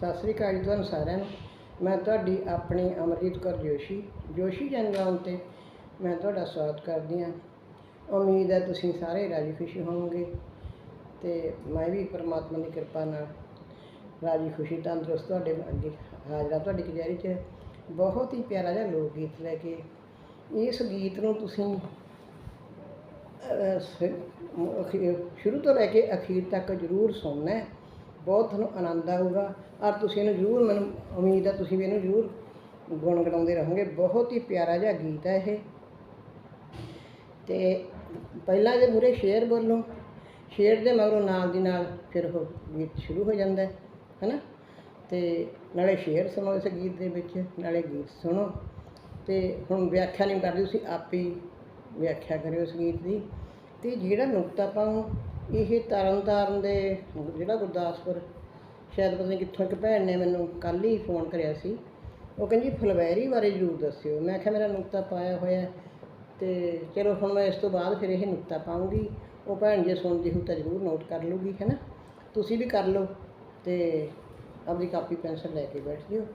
ਸਤਿ ਸ੍ਰੀ ਅਕਾਲ ਜੀ ਤੁਹਾਨੂੰ ਸਾਰਿਆਂ ਨੂੰ। ਮੈਂ ਤੁਹਾਡੀ ਆਪਣੀ ਅਮਰਜੀਤ ਕੌਰ ਜੋਸ਼ੀ ਜੋਸ਼ੀ ਚੈਨਲ ਤੇ ਮੈਂ ਤੁਹਾਡਾ ਸਵਾਗਤ ਕਰਦੀ ਹਾਂ। ਉਮੀਦ ਹੈ ਤੁਸੀਂ ਸਾਰੇ ਰਾਜੀ ਖੁਸ਼ੀ ਹੋਵੋਗੇ ਤੇ ਮੈਂ ਵੀ ਪਰਮਾਤਮਾ ਦੀ ਕਿਰਪਾ ਨਾਲ ਰਾਜੀ ਖੁਸ਼ੀ ਤੰਦਰੁਸਤ ਤੁਹਾਡੇ ਅੱਗੇ ਹਾਜ਼ਰਾ ਤੁਹਾਡੀ ਕਚਹਿਰੀ 'ਚ ਬਹੁਤ ਹੀ ਪਿਆਰਾ ਜਿਹਾ ਲੋਕ ਗੀਤ ਲੈ ਕੇ ਇਸ ਗੀਤ ਨੂੰ ਤੁਸੀਂ ਅਹ, ਸ਼ੁਰੂ ਤੋਂ ਲੈ ਕੇ ਅਖੀਰ ਤੱਕ ਜ਼ਰੂਰ ਸੁਣਨਾ ਹੈ। ਬਹੁਤ ਤੁਹਾਨੂੰ ਆਨੰਦ ਆਊਗਾ। ਔਰ ਤੁਸੀਂ ਇਹਨੂੰ ਜ਼ਰੂਰ ਮੈਨੂੰ ਉਮੀਦ ਹੈ ਤੁਸੀਂ ਵੀ ਇਹਨੂੰ ਜ਼ਰੂਰ ਗੁਣ ਗੁਣਗੁਣਾਉਂਦੇ ਰਹੋਗੇ। ਬਹੁਤ ਹੀ ਪਿਆਰਾ ਜਿਹਾ ਗੀਤ ਹੈ ਇਹ। ਤੇ ਪਹਿਲਾਂ ਇਹਦੇ ਮੂਰੇ ਸ਼ੇਰ ਬੋਲੋ। ਸ਼ੇਰ ਦੇ ਮਗਰੋਂ ਨਾਲ ਦੀ ਨਾਲ ਫਿਰ ਉਹ ਗੀਤ ਸ਼ੁਰੂ ਹੋ ਜਾਂਦਾ ਹੈ, ਹੈਨਾ? ਤੇ ਨਾਲੇ ਸ਼ੇਰ ਸੁਣੋ ਇਸ ਗੀਤ ਦੇ ਵਿੱਚ, ਨਾਲੇ ਗੀਤ ਸੁਣੋ। ਤੇ ਹੁਣ ਵਿਆਖਿਆ ਨਹੀਂ ਕਰਦੀ, ਤੁਸੀਂ ਆਪੇ ਹੀ ਵਿਆਖਿਆ ਕਰਿਓ ਇਸ ਗੀਤ ਦੀ। ਤੇ ਜਿਹੜਾ ਨੁਕਤਾ ਪਾਉ ਇਹ ਤਰਨ ਤਾਰਨ ਦੇ ਜਿਹੜਾ ਗੁਰਦਾਸਪੁਰ, ਸ਼ਾਇਦ ਪਤਾ ਨਹੀਂ ਕਿੱਥੋਂ ਇੱਕ ਭੈਣ ਨੇ ਮੈਨੂੰ ਕੱਲ ਹੀ ਫੋਨ ਕਰਿਆ ਸੀ। ਉਹ ਕਹਿੰਦੀ, ਫਲਵੈਰੀ ਬਾਰੇ ਜ਼ਰੂਰ ਦੱਸਿਓ। ਮੈਂ ਕਿਹਾ, ਮੇਰਾ ਨੁਕਤਾ ਪਾਇਆ ਹੋਇਆ ਹੈ ਤੇ ਚਲੋ ਹੁਣ ਮੈਂ ਇਸ ਤੋਂ ਬਾਅਦ ਫਿਰ ਇਹ ਨੁਕਤਾ ਪਾਉਂਗੀ ਉਹ ਭੈਣ ਜੇ ਸੁਣਦੀ ਹੋ ਤਾਂ ਜ਼ਰੂਰ ਨੋਟ ਕਰ ਲੂਗੀ ਹੈ ਨਾ? ਤੁਸੀਂ ਵੀ ਕਰ ਲਓ ਤੇ ਆਪਣੀ ਕਾਪੀ ਪੈਨਸਲ ਲੈ ਕੇ ਬੈਠ ਜਿਓ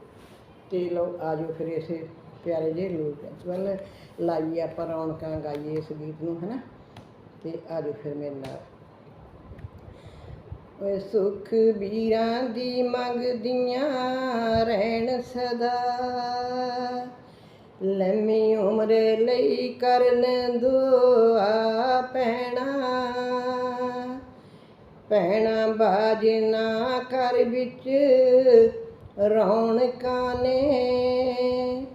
ਤੇ ਲਓ, ਆ ਜਾਓ ਫਿਰ ਇਸੇ ਪਿਆਰੇ ਜਿਹੇ ਲੋਕ ਵੱਲ ਲਾਈਏ ਆਪਾਂ ਰੌਣਕਾਂ, ਗਾਈਏ ਇਸ ਗੀਤ ਨੂੰ, ਹੈ ਨਾ? ਤੇ ਆ ਜਾਓ ਫਿਰ ਮੇਰੇ ਨਾਲ ਓਏ ਸੁਖ ਵੀਰਾਂ ਦੀ ਮੰਗਦੀਆਂ ਰਹਿਣ ਸਦਾ। ਲੰਮੀ ਉਮਰ ਲਈ ਕਰਨ ਦੁਆ ਪੈਣਾ। ਪੈਣਾ ਬਾਜਨਾ ਘਰ ਵਿੱਚ ਰੌਣਕਾਂ ਨੇ।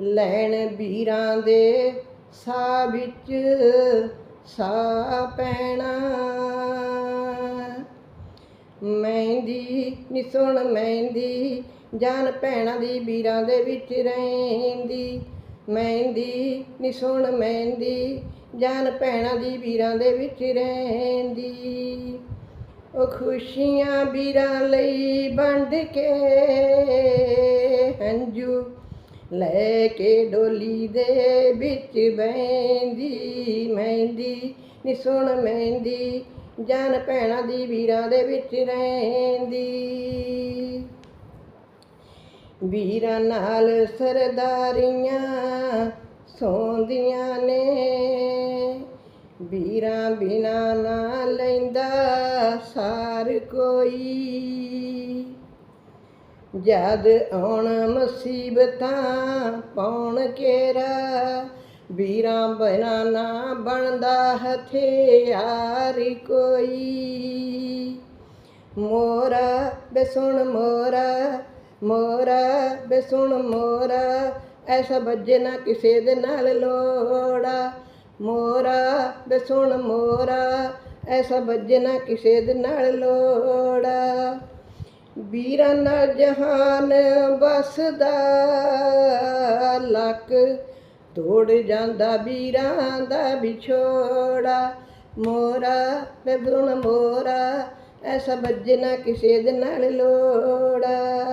ਲੈਣ ਵੀਰਾਂ ਦੇ ਸਾਹ ਵਿੱਚ ਸਾਹ ਪੈਣਾ। ਮਹਿੰਦੀ ਨੀ ਸੁਣ ਮਹਿੰਦੀ, ਜਾਨ ਭੈਣਾਂ ਦੀ ਵੀਰਾਂ ਦੇ ਵਿੱਚ ਰਹਿੰਦੀ। ਮਹਿੰਦੀ ਨੀ ਸੁਣ ਮਹਿੰਦੀ, ਜਾਨ ਭੈਣਾਂ ਦੀ ਵੀਰਾਂ ਦੇ ਵਿੱਚ ਰਹਿੰਦੀ। ਉਹ ਖੁਸ਼ੀਆਂ ਵੀਰਾਂ ਲਈ ਵੰਡ ਕੇ ਹੰਝੂ ਲੈ ਕੇ ਡੋਲੀ ਦੇ ਵਿੱਚ ਬੈਂਦੀ ਮਹਿੰਦੀ ਨੀ ਸੁਣ ਮਹਿੰਦੀ ਜਾਨ ਭੈਣਾਂ ਦੀ ਵੀਰਾਂ ਦੇ ਵਿੱਚ ਰਹਿੰਦੀ। ਵੀਰਾਂ ਨਾਲ ਸਰਦਾਰੀਆਂ ਸੌਂਦੀਆਂ ਨੇ। ਵੀਰਾਂ ਬਿਨਾ ਨਾ ਲੈਂਦਾ ਸਾਰ ਕੋਈ। ਜਦ ਆਉਣ ਮੁਸੀਬਤਾਂ ਪਾਉਣ ਕੇਰਾ ਵੀਰਾਂ ਬਿਨਾ ਨਾ ਬਣਦਾ ਹਥਿਆਰ ਕੋਈ। ਮੋਰਾ ਬੇਸੁਣ ਮੋਰਾ ਮੋਰਾ ਬੇਸੁਣ ਮੋਰਾ ਐਸਾ ਵੱਜੇ ਨਾ ਕਿਸੇ ਦੇ ਨਾਲ ਲੋੜਾ ਮੋਰਾ ਬੇਸੁਣ ਮੋਰਾ ਐਸਾ ਵੱਜੇ ਨਾ ਕਿਸੇ ਦੇ ਨਾਲ ਲੋੜਾ ਵੀਰਾਂ ਨਾਲ ਜਹਾਨ ਵਸਦਾ, ਲੱਕ ਤੋੜ ਜਾਂਦਾ ਵੀਰਾਂ ਦਾ ਵਿਛੋੜਾ। ਮੋਰਾ ਬੇਬੁਣ ਮੋਰਾ ਐਸਾ ਵੱਜੇ ਨਾ ਕਿਸੇ ਦੇ ਨਾਲ ਲੋੜਾ।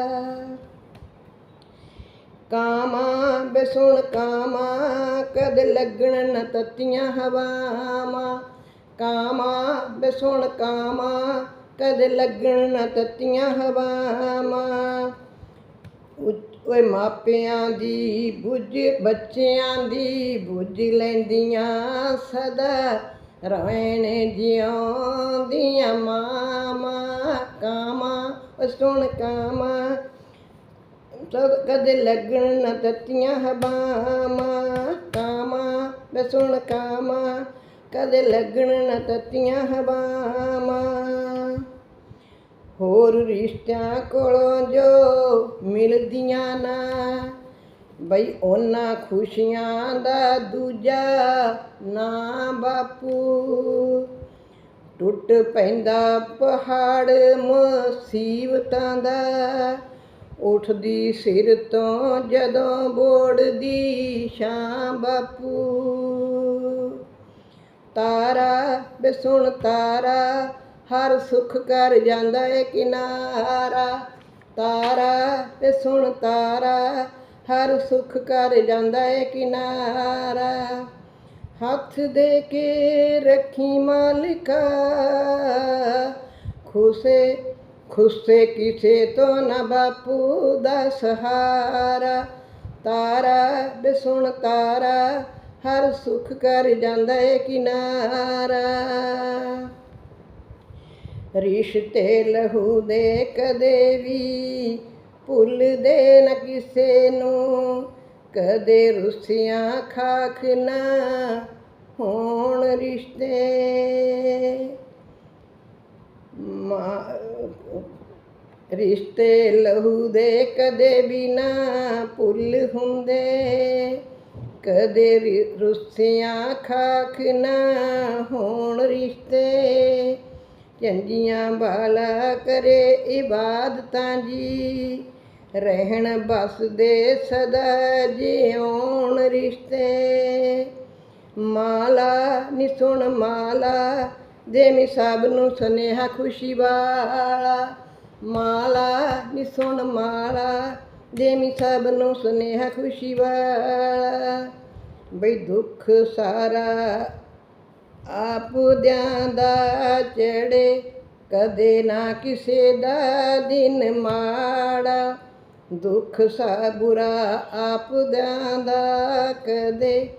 ਕਾਮਾ ਬੇਸੁਣ ਕਾਮਾ ਕਦ ਲੱਗਣ ਨ ਤਤੀਆਂ ਹਵਾਵਾਂ। ਕਾਮਾ ਬੇਸੁਣ ਕਾਮਾ ਕਦ ਲੱਗਣ ਨ ਤਤੀਆਂ ਹਵਾਵਾਂ। ਉ- ਓਏ ਮਾਪਿਆਂ ਦੀ ਬੁੱਝ, ਬੱਚਿਆਂ ਦੀ ਬੁੱਝ ਲੈਂਦੀਆਂ ਸਦਾ। ਰਹਿਣ ਜਿਉਂਦੀਆਂ ਮਾਮਾ ਕਾਮਾ ਸੁਣ ਕਾਮਾ ਤਦ ਕਦੇ ਲੱਗਣ ਨ ਤਤੀਆਂ ਹਵਾਵਾਂ ਕਾਮਾ ਵੇ ਕਾਮਾ ਕਦੇ ਲੱਗਣ ਨ ਤਤੀਆਂ ਹਵਾਵਾਂ। ਹੋਰ ਰਿਸ਼ਤਿਆਂ ਕੋਲੋਂ ਜੋ ਮਿਲਦੀਆਂ ਨਾ, ਬਈ ਉਹਨਾਂ ਖੁਸ਼ੀਆਂ ਦਾ ਦੂਜਾ ਨਾ ਬਾਪੂ। ਟੁੱਟ ਪੈਂਦਾ ਪਹਾੜ ਮੁਸੀਬਤਾਂ ਦਾ, ਉੱਠਦੀ ਸਿਰ ਤੋਂ ਜਦੋਂ ਬੋੜਦੀ ਸ਼ਾਂ ਬਾਪੂ। ਤਾਰਾ ਬੇਸੁਣ ਤਾਰਾ ਹਰ ਸੁਖ ਕਰ ਜਾਂਦਾ ਏ ਕਿਨਾਰਾ, ਤਾਰਾ ਬੇਸੁਣ ਤਾਰਾ, ਹਰ ਸੁਖ ਕਰ ਜਾਂਦਾ ਏ ਕਿਨਾਰਾ। ਹੱਥ ਦੇ ਕੇ ਰੱਖੀ ਮਾਲਿਕਾ, ਖੁਸੇ, ਖੁੱਸੇ ਕਿਸੇ ਤੋਂ ਨਾ ਬਾਪੂ ਦਾ ਸਹਾਰਾ। ਤਾਰਾ ਬਿਸੁਣ ਤਾਰਾ, ਹਰ ਸੁਖ ਕਰ ਜਾਂਦਾ ਏ ਕਿਨਾਰਾ। ਰਿਸ਼ਤੇ ਲਹੂ ਦੇ ਕਦੇ ਵੀ ਭੁੱਲਦੇ ਨਾ ਕਿਸੇ ਨੂੰ, ਕਦੇ ਰੁੱਸੀਆਂ ਖਾਖ ਨਾ ਹੋਣ ਰਿਸ਼ਤੇ। ਮਾ- ਰਿਸ਼ਤੇ ਲਹੂ ਦੇ ਕਦੇ ਵੀ ਨਾ ਭੁੱਲ ਹੁੰਦੇ, ਕਦੇ ਰੁੱਸੀਆਂ ਖਾਖ ਨਾ ਹੋਣ ਰਿਸ਼ਤੇ। ਚੰਗੀਆਂ ਬਾਲਾ ਕਰੇ ਇਬਾਦਤਾਂ ਜੀ। ਰਹਿਣ ਬਸਦੇ ਸਦਾ ਜਿਉਣ ਰਿਸ਼ਤੇ। ਮਾਲਾ ਨੀ ਸੁਣ ਮਾਲਾ ਦੇਮੀ ਸਭ ਨੂੰ ਸੁਨੇਹਾ ਖੁਸ਼ੀ ਵਾਲਾ। ਮਾਲਾ ਨੀ ਸੁਣ ਮਾਲਾ ਦੇਮੀ ਸਭ ਨੂੰ ਸੁਨੇਹਾ ਖੁਸ਼ੀ ਵਾਲਾ। ਬਈ ਦੁੱਖ ਸਾਰਾ ਆਪਦਿਆਂ ਦਾ ਚੜੇ, ਕਦੇ ਨਾ ਕਿਸੇ ਦਾ ਦਿਨ ਮਾੜਾ। ਦੁੱਖ ਸਾ ਬੁਰਾ ਆਪਦਿਆਂ ਦਾ ਕਦੇ,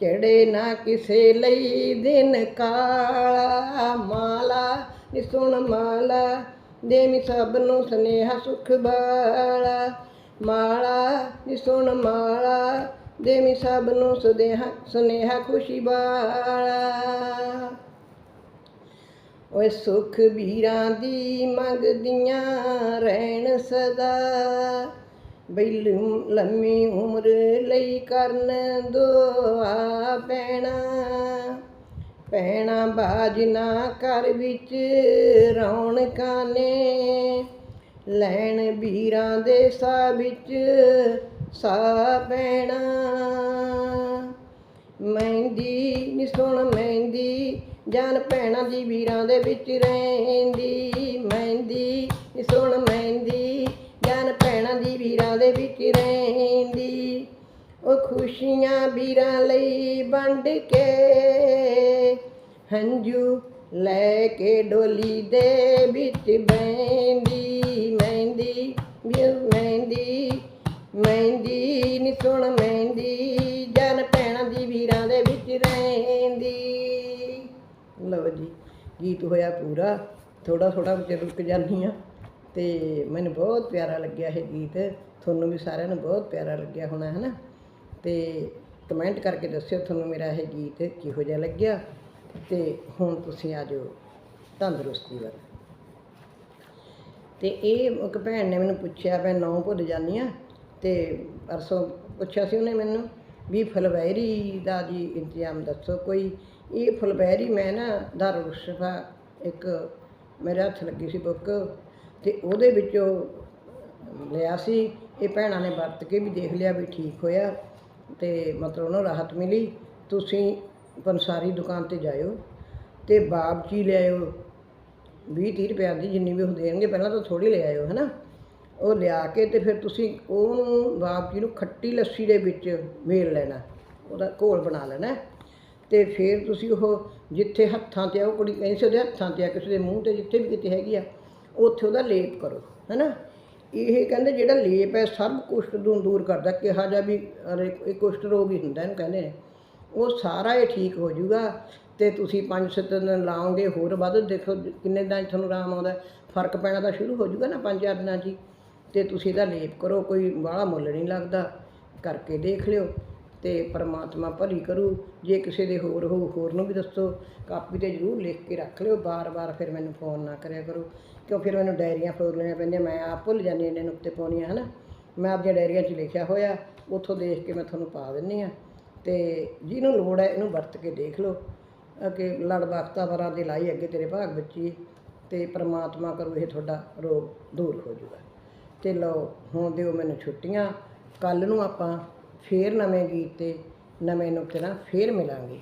ਚੜੇ ਨਾ ਕਿਸੇ ਲਈ ਦਿਨ ਕਾਲਾ। ਮਾਲਾ, ਨੀ ਸੁਣ ਮਾਲਾ, ਦੇਵੀ ਸਭ ਨੂੰ ਸੁਨੇਹਾ ਸੁਖ ਬਾਲਾ। ਮਾਲਾ, ਨੀ ਸੁਣ ਮਾਲਾ ਦੇਵੀ ਸਭ ਨੂੰ ਸੁਦੇਹਾ, ਸੁਨੇਹਾ ਖੁਸ਼ੀ ਬਾਲਾ ਓਏ ਸੁਖ ਵੀਰਾਂ ਦੀ ਮੰਗਦੀਆਂ ਰਹਿਣ ਸਦਾ। ਬਈ ਲੰਮੀ ਉਮਰ ਲਈ ਕਰਨ ਦੁਆ ਪੈਣਾ। ਪੈਣਾ ਬਾਜਨਾ ਘਰ ਵਿੱਚ ਰੌਣਕਾਂ ਨੇ। ਲੈਣ ਵੀਰਾਂ ਦੇ ਸਾ ਵਿੱਚ ਸਾ ਪੈਣਾ ਮਹਿੰਦੀ, ਨੀ ਸੁਣ ਮਹਿੰਦੀ, ਜਾਨ ਭੈਣਾਂ ਦੀ ਵੀਰਾਂ ਦੇ ਵਿੱਚ ਰਹਿੰਦੀ। ਮਹਿੰਦੀ, ਨੀ ਸੁਣ ਮਹਿੰਦੀ, ਜਾਨ ਭੈਣਾਂ ਦੀ ਵੀਰਾਂ ਦੇ ਵਿੱਚ ਰਹਿੰਦੀ। ਉਹ ਖੁਸ਼ੀਆਂ ਵੀਰਾਂ ਲਈ ਵੰਡ ਕੇ ਹੰਝੂ ਲੈ ਕੇ ਡੋਲੀ ਦੇ ਵਿੱਚ ਬੈਂਦੀ ਮਹਿੰਦੀ ਵੀ ਮਹਿੰਦੀ ਮਹਿੰਦੀ ਨੀ ਸੁਣ ਮਹਿੰਦੀ, ਜਨ ਭੈਣਾਂ ਦੀ ਵੀਰਾਂ ਦੇ ਵਿੱਚ ਰਹਿੰਦੀ। ਲਓ ਜੀ, ਗੀਤ ਹੋਇਆ ਪੂਰਾ ਥੋੜਾ ਥੋੜਾ ਵਿੱਚ ਰੁਕ ਜਾਂਦੀ ਆ ਤੇ ਮੈਨੂੰ ਬਹੁਤ ਪਿਆਰਾ ਲੱਗਿਆ ਇਹ ਗੀਤ, ਤੁਹਾਨੂੰ ਵੀ ਸਾਰਿਆਂ ਨੂੰ ਬਹੁਤ ਪਿਆਰਾ ਲੱਗਿਆ ਹੋਣਾ ਹੈ ਨਾ ਤੇ ਕਮੈਂਟ ਕਰਕੇ ਦੱਸਿਓ ਤੁਹਾਨੂੰ ਮੇਰਾ ਇਹ ਗੀਤ ਕਿਹੋ ਜਿਹਾ ਲੱਗਿਆ, ਤੇ ਹੁਣ ਤੁਸੀਂ ਆ ਜਾਓ ਤੰਦਰੁਸਤੀ ਵੱਲ। ਤੇ ਇਹ ਇੱਕ ਭੈਣ ਨੇ ਮੈਨੂੰ ਪੁੱਛਿਆ, ਮੈਂ ਨਾਂ ਭੁੱਲ ਜਾਂਦੀ ਆ ਤੇ ਪਰਸੋਂ ਪੁੱਛਿਆ ਸੀ ਉਹਨੇ ਮੈਨੂੰ ਵੀ ਫੁਲਵੈਰੀ ਦਾ ਜੀ ਇੰਤਜ਼ਾਮ ਦੱਸੋ ਕੋਈ। ਇਹ ਫੁਲਵੈਰੀ ਮੈਂ ਨਾ ਦਾਰੁਲ ਸ਼ਿਫਾ ਇੱਕ ਮੇਰੇ ਹੱਥ ਲੱਗੀ ਸੀ ਬੁੱਕ ਤੇ ਉਹਦੇ ਵਿੱਚੋਂ ਲਿਆ ਸੀ। ਇਹ ਭੈਣਾਂ ਨੇ ਵਰਤ ਕੇ ਵੀ ਦੇਖ ਲਿਆ ਵੀ ਠੀਕ ਹੋਇਆ ਤੇ ਮਤਲਬ ਉਹਨੂੰ ਰਾਹਤ ਮਿਲੀ। ਤੁਸੀਂ ਪੰਸਾਰੀ ਦੁਕਾਨ ਤੇ ਜਾਇਓ ਤੇ ਬਾਬਜੀ ਲਿਆਇਓ 20 30 ਰੁਪਏ ਦੀ ਜਿੰਨੀ ਵੀ ਉਹ ਦੇਣਗੇ, ਪਹਿਲਾਂ ਤਾਂ ਥੋੜੀ ਲੈ ਆਇਓ, ਹਨਾ? ਉਹ ਲਿਆ ਕੇ ਤੇ ਫਿਰ ਤੁਸੀਂ ਉਹਨੂੰ ਬਾਪ ਜੀ ਨੂੰ ਖੱਟੀ ਲੱਸੀ ਦੇ ਵਿੱਚ ਮੇਲ ਲੈਣਾ, ਉਹਦਾ ਘੋਲ ਬਣਾ ਲੈਣਾ। ਤੇ ਫਿਰ ਤੁਸੀਂ ਉਹ ਜਿੱਥੇ ਹੱਥਾਂ ਤੇ ਆ, ਉਹ ਕੁੜੀ ਕਹਿੰਦੀ ਸੀ ਉਹਦੇ ਹੱਥਾਂ ਤੇ ਆ, ਕਿਸੇ ਦੇ ਮੂੰਹ ਤੇ ਜਿੱਥੇ ਵੀ ਕਿਤੇ ਹੈਗੀ ਆ, ਉੱਥੇ ਉਹਦਾ ਲੇਪ ਕਰੋ, ਹਨਾ? ਇਹ ਕਹਿੰਦੇ ਜਿਹੜਾ ਲੇਪ ਹੈ, ਸਭ ਕੁਸ਼ਟ ਨੂੰ ਦੂਰ ਕਰਦਾ, ਕਿਹਾ ਜਾ ਵੀ ਅਰੇ ਇਹ ਕੁਸ਼ਟ ਰੋਗ ਹੀ ਹੁੰਦਾ, ਇਹਨੂੰ ਕਹਿੰਦੇ ਨੇ। ਉਹ ਸਾਰਾ ਇਹ ਠੀਕ ਹੋ ਜਾਊਗਾ ਤੇ ਤੁਸੀਂ ਪੰਜ ਸੱਤ ਦਿਨ ਲਾਓਗੇ, ਹੋਰ ਵੱਧ ਦੇਖੋ ਕਿੰਨੇ ਦਿਨਾਂ 'ਚ ਤੁਹਾਨੂੰ ਆਰਾਮ ਆਉਂਦਾ, ਫ਼ਰਕ ਪੈਣਾ ਤਾਂ ਸ਼ੁਰੂ ਹੋ ਜਾਊਗਾ ਨਾ, ਪੰਜ ਚਾਰ ਦਿਨਾਂ 'ਚ ਹੀ। ਤੇ ਤੁਸੀਂ ਇਹਦਾ ਲੇਪ ਕਰੋ, ਕੋਈ ਬਾਹਲਾ ਮੁੱਲ ਨਹੀਂ ਲੱਗਦਾ। ਕਰਕੇ ਦੇਖ ਲਿਓ ਤੇ ਪਰਮਾਤਮਾ ਭਲੀ ਕਰੂ। ਜੇ ਕਿਸੇ ਦੇ ਹੋਰ ਹੋ ਹੋਰ ਨੂੰ ਵੀ ਦੱਸੋ। ਕਾਪੀ ਤੇ ਜ਼ਰੂਰ ਲਿਖ ਕੇ ਰੱਖ ਲਿਓ। ਬਾਰ-ਬਾਰ ਫਿਰ ਮੈਨੂੰ ਫੋਨ ਨਾ ਕਰਿਆ ਕਰੋ। ਕਿਉਂ ਫਿਰ ਮੈਨੂੰ ਡਾਇਰੀਆਂ ਫੋਲਣੀਆਂ ਪੈਂਦੀਆਂ। ਮੈਂ ਆਪ ਭੁੱਲ ਜਾਂਦੀ ਇਹਨੇ ਨੁਕਤੇ ਪਾਉਣੀਆਂ, ਹਨਾ? ਮੈਂ ਆਪਣੀਆਂ ਡਾਇਰੀਆਂ 'ਚ ਲਿਖਿਆ ਹੋਇਆ। ਉੱਥੋਂ ਦੇਖ ਕੇ ਮੈਂ ਤੁਹਾਨੂੰ ਪਾ ਦਿੰਨੀ ਆ ਤੇ ਜਿਹਨੂੰ ਲੋੜ ਹੈ ਇਹਨੂੰ ਵਰਤ ਕੇ ਦੇਖ ਲਓ। ਅੱਗੇ ਲੜ ਬਖਤਾ ਵਰਾਂ ਦੇ ਲਾਈ ਅੱਗੇ ਤੇਰੇ ਭਾਗ ਬੱਚੀ ਤੇ ਪ੍ਰਮਾਤਮਾ ਕਰੂ ਇਹ ਤੁਹਾਡਾ ਰੋਗ ਦੂਰ ਹੋ ਜਾਊਗਾ। ਤੇ ਲਓ, ਹੁਣ ਦਿਓ ਮੈਨੂੰ ਛੁੱਟੀਆਂ ਕੱਲ ਨੂੰ ਆਪਾਂ ਫੇਰ ਨਵੇਂ ਗੀਤ ਤੇ ਨਵੇਂ ਨੁਕਤੇ ਨਾਲ ਫੇਰ ਮਿਲਾਂਗੇ।